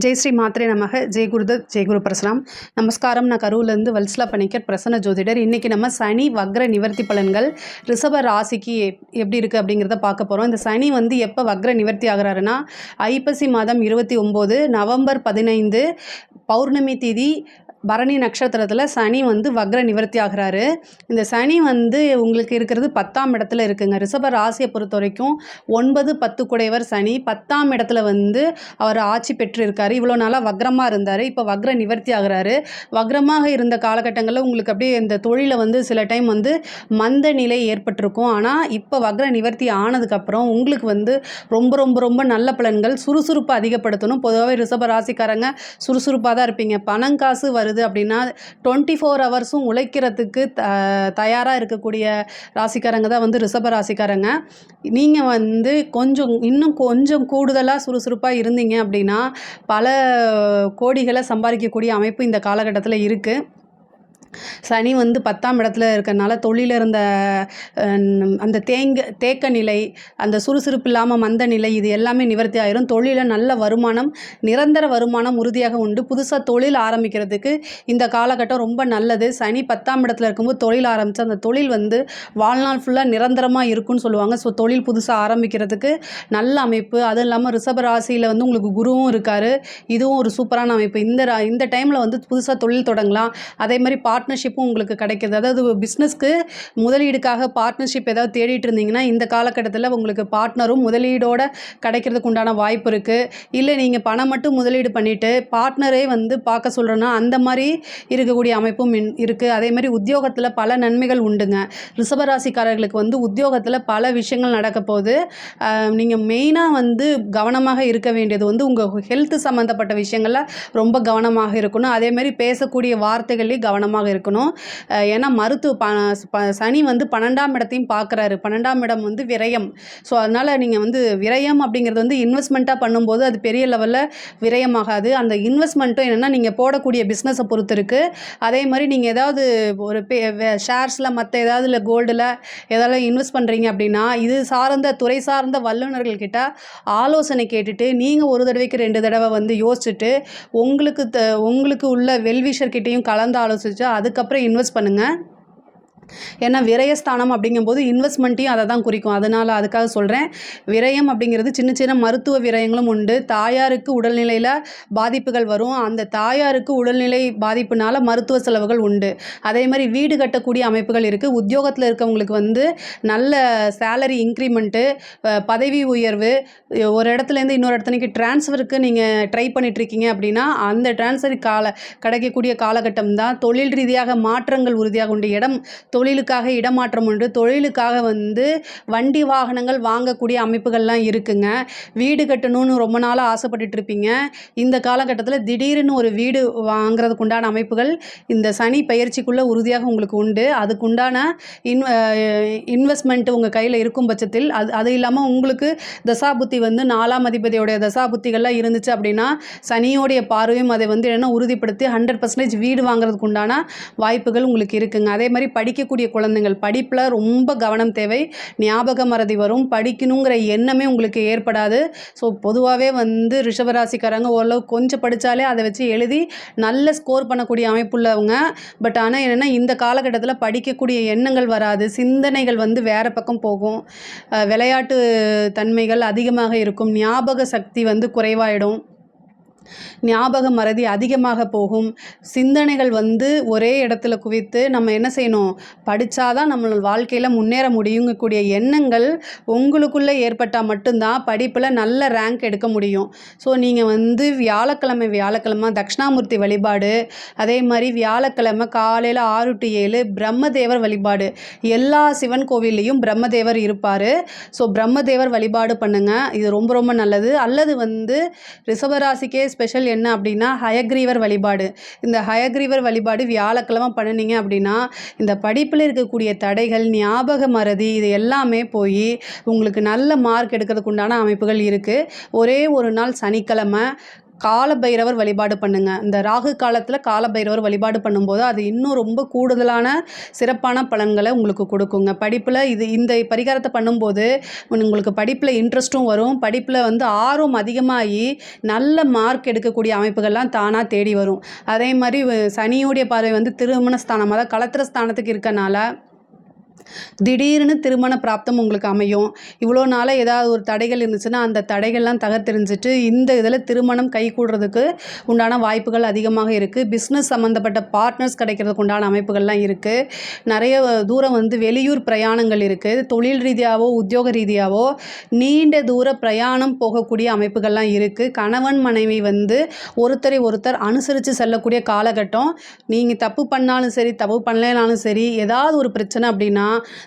ஜெய் ஸ்ரீ மாத்ரே நமக. ஜெய் குருதத் ஜெய் குரு பிரசலாம் நமஸ்காரம். நான் கரூர்லேருந்து வல்சலா பணிக்கர் பிரசன்ன ஜோதிடர். இன்றைக்கி நம்ம சனி வக்ர நிவர்த்தி பலன்கள் ரிஷப ராசிக்கு எப்- எப்படி இருக்குது அப்படிங்கிறத பார்க்க போகிறோம் இந்த சனி வந்து எப்போ வக்ர நிவர்த்தி ஆகிறாருன்னா ஐப்பசி மாதம் இருபத்தி ஒம்பது நவம்பர் பதினைந்து பௌர்ணமி தேதி பரணி நட்சத்திரத்தில் சனி வந்து வக்ர நிவர்த்தி ஆகுறாரு இந்த சனி வந்து உங்களுக்கு இருக்கிறது பத்தாம் இடத்துல இருக்குங்க. ரிஷப ராசியை பொறுத்த வரைக்கும் ஒன்பது பத்து குடையவர் சனி. பத்தாம் இடத்துல வந்து அவர் ஆட்சி பெற்று இருக்கார் இவ்வளோ நாளாக வக்ரமாக இருந்தார். இப்போ வக்ர நிவர்த்தி ஆகிறாரு வக்ரமாக இருந்த காலகட்டங்களில் உங்களுக்கு அப்படியே இந்த தொழிலை வந்து சில டைம் வந்து மந்த நிலை ஏற்பட்டிருக்கும். ஆனால் இப்போ வக்ர நிவர்த்தி ஆனதுக்கப்புறம் உங்களுக்கு வந்து ரொம்ப ரொம்ப ரொம்ப நல்ல பலன்கள் சுறுசுறுப்பை அதிகப்படுத்தணும். பொதுவாகவே ரிஷப ராசிக்காரங்க சுறுசுறுப்பாக தான் இருப்பீங்க. பணம் காசு வருது. அப்படின்னா டுவெண்ட்டி ஃபோர் ஹவர்ஸும் உழைக்கிறதுக்கு த தயாராக இருக்கக்கூடிய ராசிக்காரங்க தான் வந்து ரிஷப ராசிக்காரங்க. நீங்கள் வந்து கொஞ்சம் இன்னும் கொஞ்சம் கூடுதலாக சுறுசுறுப்பாக இருந்தீங்க அப்படின்னா பல கோடிகளை சம்பாதிக்கக்கூடிய அமைப்பு இந்த காலகட்டத்தில் இருக்குது சனி வந்து பத்தாம் இடத்துல இருக்கிறனால தொழில இருந்த அந்த தேங்க தேக்க நிலை அந்த சுறுசுறுப்பு இல்லாமல் மந்த நிலை இது எல்லாமே நிவர்த்தி ஆயிரும். தொழிலில் நல்ல வருமானம் நிரந்தர வருமானம் உறுதியாக உண்டு. புதுசாக தொழில் ஆரம்பிக்கிறதுக்கு இந்த காலகட்டம் ரொம்ப நல்லது. சனி பத்தாம் இடத்துல இருக்கும்போது தொழில் ஆரம்பித்து அந்த தொழில் வந்து வாழ்நாள் ஃபுல்லாக நிரந்தரமாக இருக்கும்னு சொல்லுவாங்க. ஸோ தொழில் புதுசாக ஆரம்பிக்கிறதுக்கு நல்ல அமைப்பு. அதுவும் இல்லாமல் ரிஷப ராசியில் வந்து உங்களுக்கு குருவும் இருக்கார். இதுவும் ஒரு சூப்பரான அமைப்பு. இந்த ரா- இந்த டைமில் வந்து புதுசாக தொழில் தொடங்கலாம். அதே மாதிரி பார்ட்னர்ஷிப் வாய்ப்பும் உங்களுக்கு கிடைக்கிது. அதாவது பிஸ்னஸ்க்கு முதலீடுக்காக பார்ட்னர்ஷிப் ஏதாவது தேடிட்டு இருந்தீங்கன்னா இந்த காலகட்டத்தில் உங்களுக்கு பார்ட்னரும் முதலீடோட கிடைக்கிறதுக்கு உண்டான வாய்ப்பு இருக்குது இல்லை நீங்கள் பணம் மட்டும் முதலீடு பண்ணிவிட்டு பார்ட்னரே வந்து பார்க்க சொல்கிறேன்னா அந்த மாதிரி இருக்கக்கூடிய அமைப்பும் இருக்குது அதே மாதிரி உத்தியோகத்தில் பல நன்மைகள் உண்டுங்க. ரிஷபராசிக்காரர்களுக்கு வந்து உத்தியோகத்தில் பல விஷயங்கள் நடக்க போகுது. நீங்கள் மெயினாக வந்து கவனமாக இருக்க வேண்டியது வந்து உங்கள் ஹெல்த் சம்மந்தப்பட்ட விஷயங்களில் ரொம்ப கவனமாக இருக்கணும். அதே மாதிரி பேசக்கூடிய வார்த்தைகள்லேயும் கவனமாக இருக்கணும். அஹ் ஏன்னா மருத்துவ ப சனி வந்து பன்னெண்டாம் இடத்தையும் பார்க்குறாரு. பன்னெண்டாம் இடம் வந்து விரயம். ஸோ அதனால் நீங்கள் வந்து விரயம் அப்படிங்கிறது வந்து இன்வெஸ்ட்மெண்ட்டாக பண்ணும்போது அது பெரிய லெவலில் விரயமாகாது. அந்த இன்வெஸ்ட்மெண்ட்டும் என்னென்னா நீங்கள் போடக்கூடிய பிஸ்னஸை பொறுத்து இருக்குது அதே மாதிரி நீங்கள் ஏதாவது ஒரு பே ஷேர்ஸில் மற்ற ஏதாவது இல்லை கோல்டில் ஏதாவது இன்வெஸ்ட் பண்ணுறீங்க அப்படின்னா இது சார்ந்த துறை சார்ந்த வல்லுநர்கள்கிட்ட ஆலோசனை கேட்டுட்டு நீங்கள் ஒரு தடவைக்கு ரெண்டு தடவை வந்து யோசிச்சுட்டு உங்களுக்கு த உங்களுக்கு உள்ள வெல்விஷர்கிட்டையும் கலந்து ஆலோசித்து அதுக்கப்புறம் இன்வெஸ்ட் பண்ணுங்கள் ஏன்னா விரயஸ்தானம் அப்படிங்கும்போது இன்வெஸ்ட்மெண்ட்டையும் அதை தான் குறிக்கும். அதனால் அதுக்காக சொல்கிறேன் விரயம் அப்படிங்கிறது சின்ன சின்ன மருத்துவ விரயங்களும் உண்டு. தாயாருக்கு உடல்நிலையில் பாதிப்புகள் வரும். அந்த தாயாருக்கு உடல்நிலை பாதிப்புனால மருத்துவ செலவுகள் உண்டு. அதே மாதிரி வீடு கட்டக்கூடிய அமைப்புகள் இருக்குது உத்தியோகத்தில் இருக்கவங்களுக்கு வந்து நல்ல சேலரி இன்க்ரிமெண்ட்டு பதவி உயர்வு ஒரு இடத்துலேருந்து இன்னொரு இடத்துக்கு ட்ரான்ஸ்ஃபருக்கு நீங்கள் ட்ரை பண்ணிகிட்ருக்கீங்க அப்படின்னா அந்த ட்ரான்ஸ்ஃபர் கால கிடைக்கக்கூடிய காலகட்டம் தான். தொழில் ரீதியாக மாற்றங்கள் உறுதியாக உண்டு. இடம் தொழிலுக்காக இடமாற்றம் உண்டு. தொழிலுக்காக வந்து வண்டி வாகனங்கள் வாங்கக்கூடிய அமைப்புகள்லாம் இருக்குங்க. வீடு கட்டணும்னு ரொம்ப நாளாக ஆசைப்பட்டுட்டு இருப்பீங்க. இந்த காலகட்டத்தில் திடீர்னு ஒரு வீடு வாங்குறதுக்கு உண்டான அமைப்புகள் இந்த சனி பயிற்சிக்குள்ளே உறுதியாக உங்களுக்கு உண்டு. அதுக்கு உண்டான இன் இன்வெஸ்ட்மெண்ட் உங்கள் கையில் இருக்கும் பட்சத்தில் அது அது இல்லாமல் உங்களுக்கு தசாபுத்தி வந்து நாலாம் அதிபதியோடைய தசாபுத்திகள்லாம் இருந்துச்சு அப்படின்னா சனியோடைய பார்வையும் அதை வந்து என்ன உறுதிப்படுத்தி ஹண்ட்ரட் பர்சன்டேஜ் வீடு வாங்குறதுக்கு உண்டான வாய்ப்புகள் உங்களுக்கு இருக்குங்க. அதே மாதிரி படிக்க படிக்கக்கூடிய குழந்தைங்கள் படிப்பில் ரொம்ப கவனம் தேவை. ஞாபக மறதி வரும். படிக்கணுங்கிற எண்ணமே உங்களுக்கு ஏற்படாது. ஸோ பொதுவாகவே வந்து ரிஷபராசிக்காரங்க ஓரளவு கொஞ்சம் படித்தாலே அதை வச்சு எழுதி நல்ல ஸ்கோர் பண்ணக்கூடிய அமைப்புள்ளவங்க பட் ஆனால் என்னென்னா இந்த காலகட்டத்தில் படிக்கக்கூடிய எண்ணங்கள் வராது. சிந்தனைகள் வந்து வேறு பக்கம் போகும். விளையாட்டு தன்மைகள் அதிகமாக இருக்கும். ஞாபக சக்தி வந்து குறைவாயிடும். ஞாபக மறதி அதிகமாக போகும். சிந்தனைகள் வந்து ஒரே இடத்துல குவித்து நம்ம என்ன செய்யணும்? படித்தாதான் நம்ம வாழ்க்கையில் முன்னேற முடியுங்கக்கூடிய எண்ணங்கள் உங்களுக்குள்ளே ஏற்பட்டால் மட்டும்தான் படிப்பில் நல்ல ரேங்க் எடுக்க முடியும். ஸோ நீங்கள் வந்து வியாழக்கிழமை வியாழக்கிழமை தட்சிணாமூர்த்தி வழிபாடு அதே மாதிரி வியாழக்கிழமை காலையில் ஆறு டு ஏழு பிரம்மதேவர் வழிபாடு. எல்லா சிவன் கோவில்லையும் பிரம்மதேவர் இருப்பார். ஸோ பிரம்மதேவர் வழிபாடு பண்ணுங்கள் இது ரொம்ப ரொம்ப நல்லது. அல்லது வந்து ரிஷபராசிக்கே ஸ்பெஷல் என்ன அப்படின்னா ஹயக்ரீவர் வழிபாடு. இந்த ஹயக்ரீவர் வழிபாடு வியாழக்கிழமை பண்ணினீங்க அப்படின்னா இந்த படிப்பில் இருக்கக்கூடிய தடைகள் ஞாபக மறதி இது எல்லாமே போய் உங்களுக்கு நல்ல மார்க் எடுக்கிறதுக்கு உண்டான அமைப்புகள் இருக்குது ஒரே ஒரு நாள் சனிக்கிழமை காலபைரவர் வழிபாடு பண்ணுங்கள் இந்த ராகு காலத்தில் காலபைரவர் வழிபாடு பண்ணும்போது அது இன்னும் ரொம்ப கூடுதலான சிறப்பான பலன்களை உங்களுக்கு கொடுக்குங்க. படிப்பில் இது இந்த பரிகாரத்தை பண்ணும்போது உங்களுக்கு படிப்பில் இன்ட்ரெஸ்ட்டும் வரும். படிப்பில் வந்து ஆர்வம் அதிகமாகி நல்ல மார்க் எடுக்கக்கூடிய அமைப்புகள்லாம் தானாக தேடி வரும். அதே மாதிரி வ- பார்வை வந்து திருமண ஸ்தானம் அதாவது கலத்திர ஸ்தானத்துக்கு இருக்கனால திடீர்னு திருமண பிராப்தம் உங்களுக்கு அமையும். இவ்வளோ நாளாக ஏதாவது ஒரு தடைகள் இருந்துச்சுன்னா அந்த தடைகள்லாம் தகர்த்தெறிஞ்சிட்டு இந்த இதில் திருமணம் கை கூடுறதுக்கு உண்டான வாய்ப்புகள் அதிகமாக இருக்குது பிஸ்னஸ் சம்மந்தப்பட்ட பார்ட்னர்ஸ் கிடைக்கிறதுக்கு உண்டான அமைப்புகள்லாம் இருக்குது நிறைய தூரம் வந்து வெளியூர் பிரயாணங்கள் இருக்குது தொழில் ரீதியாகவோ உத்தியோக ரீதியாகவோ நீண்ட தூர பிரயாணம் போகக்கூடிய அமைப்புகள்லாம் இருக்குது கணவன் மனைவி வந்து ஒருத்தரை ஒருத்தர் அனுசரித்து செல்லக்கூடிய காலகட்டம். நீங்கள் தப்பு பண்ணாலும் சரி தப்பு பண்ணலைனாலும் சரி ஏதாவது ஒரு பிரச்சனை அப்படின்னா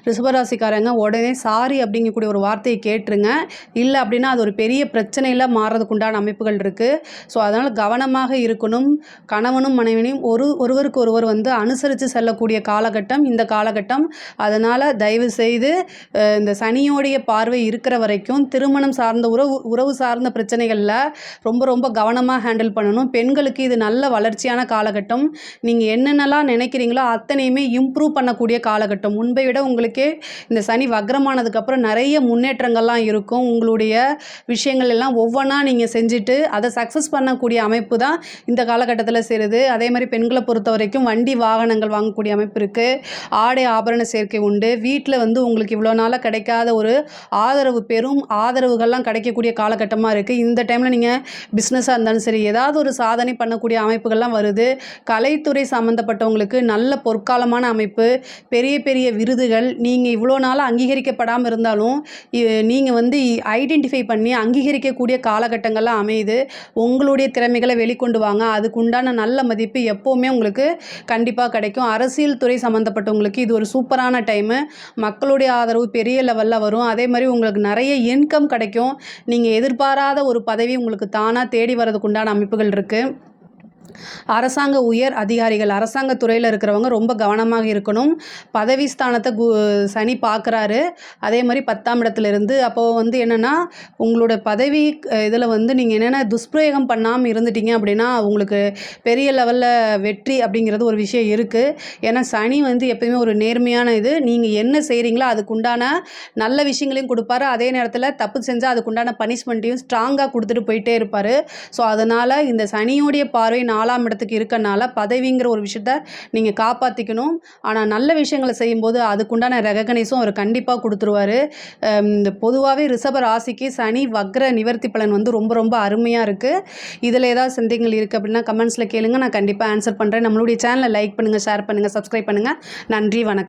ரிஷபராசிக்காரங்க உடனே சாரி அப்படிங்கக்கூடிய ஒரு வார்த்தையை கேட்டுருங்க. இல்லை அப்படின்னா அது ஒரு பெரிய பிரச்சனையில் மாறுறதுக்கு உண்டான அமைப்புகள் இருக்குது ஸோ அதனால் கவனமாக இருக்கணும். கணவனும் மனைவியும் ஒரு ஒருவருக்கு ஒருவர் வந்து அனுசரித்து செல்லக்கூடிய காலகட்டம் இந்த காலகட்டம். அதனால் தயவு செய்து இந்த சனியோடைய பார்வை இருக்கிற வரைக்கும் திருமணம் சார்ந்த உறவு உறவு சார்ந்த பிரச்சனைகளில் ரொம்ப ரொம்ப கவனமாக ஹேண்டில் பண்ணணும். பெண்களுக்கு இது நல்ல வளர்ச்சியான காலகட்டம். நீங்கள் என்னென்னலாம் நினைக்கிறீங்களோ அத்தனையுமே இம்ப்ரூவ் பண்ணக்கூடிய காலகட்டம். முன்பை விட உங்களுக்கே இந்த சனி வக்ரமானதுக்கப்புறம் நிறைய முன்னேற்றங்கள்லாம் இருக்கும். உங்களுடைய விஷயங்கள் எல்லாம் ஒவ்வொன்றா நீங்கள் செஞ்சுட்டு அதை சக்ஸஸ் பண்ணக்கூடிய அமைப்பு தான் இந்த காலகட்டத்தில் சேருது. அதே மாதிரி பெண்களை பொறுத்த வரைக்கும் வண்டி வாகனங்கள் வாங்கக்கூடிய அமைப்பு இருக்குது ஆடை ஆபரண சேர்க்கை உண்டு. வீட்டில் வந்து உங்களுக்கு இவ்வளோ நாளாக கிடைக்காத ஒரு ஆதரவு பெரும் ஆதரவுகள்லாம் கிடைக்கக்கூடிய காலகட்டமாக இருக்குது இந்த டைமில் நீங்கள் பிஸ்னஸாக இருந்தாலும் சரி ஏதாவது ஒரு சாதனை பண்ணக்கூடிய அமைப்புகள்லாம் வருது. கலைத்துறை சம்மந்தப்பட்டவங்களுக்கு நல்ல பொற்காலமான அமைப்பு பெரிய பெரிய விருது விருதுகள் நீங்கள் இவ்வளோ நாளாக அங்கீகரிக்கப்படாமல் இருந்தாலும் நீங்கள் வந்து ஐடென்டிஃபை பண்ணி அங்கீகரிக்கக்கூடிய காலகட்டங்கள்லாம் அமையுது. உங்களுடைய திறமைகளை வெளிக்கொண்டு வாங்க. அதுக்கு உண்டான நல்ல மதிப்பு எப்போவுமே உங்களுக்கு கண்டிப்பாக கிடைக்கும். அரசியல் துறை சம்மந்தப்பட்டவங்களுக்கு இது ஒரு சூப்பரான டைமு மக்களுடைய ஆதரவு பெரிய லெவலில் வரும். அதே மாதிரி உங்களுக்கு நிறைய இன்கம் கிடைக்கும். நீங்கள் எதிர்பாராத ஒரு பதவி உங்களுக்கு தானாக தேடி வரதுக்கு உண்டான அமைப்புகள் இருக்குது அரசாங்க உயர் அதிகாரிகள் அரசாங்க துறையில் இருக்கிறவங்க ரொம்ப கவனமாக இருக்கணும். பதவி ஸ்தானத்தை கு சனி பார்க்குறாரு அதே மாதிரி பத்தாம் இடத்துல இருந்து அப்போது வந்து என்னென்னா உங்களோட பதவி இதில் வந்து நீங்கள் என்னென்ன துஷ்பிரயோகம் பண்ணாமல் இருந்துட்டீங்க அப்படின்னா உங்களுக்கு பெரிய லெவலில் வெற்றி அப்படிங்கிறது ஒரு விஷயம் இருக்குது ஏன்னா சனி வந்து எப்பயுமே ஒரு நேர்மையான இது. நீங்கள் என்ன செய்கிறீங்களோ அதுக்குண்டான நல்ல விஷயங்களையும் கொடுப்பாரு. அதே நேரத்தில் தப்பு செஞ்சால் அதுக்குண்டான பனிஷ்மெண்ட்டையும் ஸ்ட்ராங்காக கொடுத்துட்டு போயிட்டே இருப்பார். ஸோ அதனால் இந்த சனியோடைய பார்வை நாலாம் இடத்துக்கு இருக்கனால பதவிங்கிற ஒரு விஷயத்த நீங்கள் காப்பாற்றிக்கணும் ஆனால் நல்ல விஷயங்களை செய்யும்போது அதுக்குண்டான ரெகனைஸும் அவர் கண்டிப்பாக கொடுத்துருவாரு. இந்த பொதுவாகவே ரிஷப ராசிக்கு சனி வக்ர நிவர்த்தி பலன் வந்து ரொம்ப ரொம்ப அருமையாக இருக்குது இதில் ஏதாவது சந்தேகங்கள் இருக்குது அப்படின்னா கமெண்ட்ஸில் கேளுங்க. நான் கண்டிப்பாக ஆன்சர் பண்ணுறேன் நம்மளுடைய சேனலை லைக் பண்ணுங்கள் ஷேர் பண்ணுங்கள் சப்ஸ்கிரைப் பண்ணுங்கள் நன்றி வணக்கம்.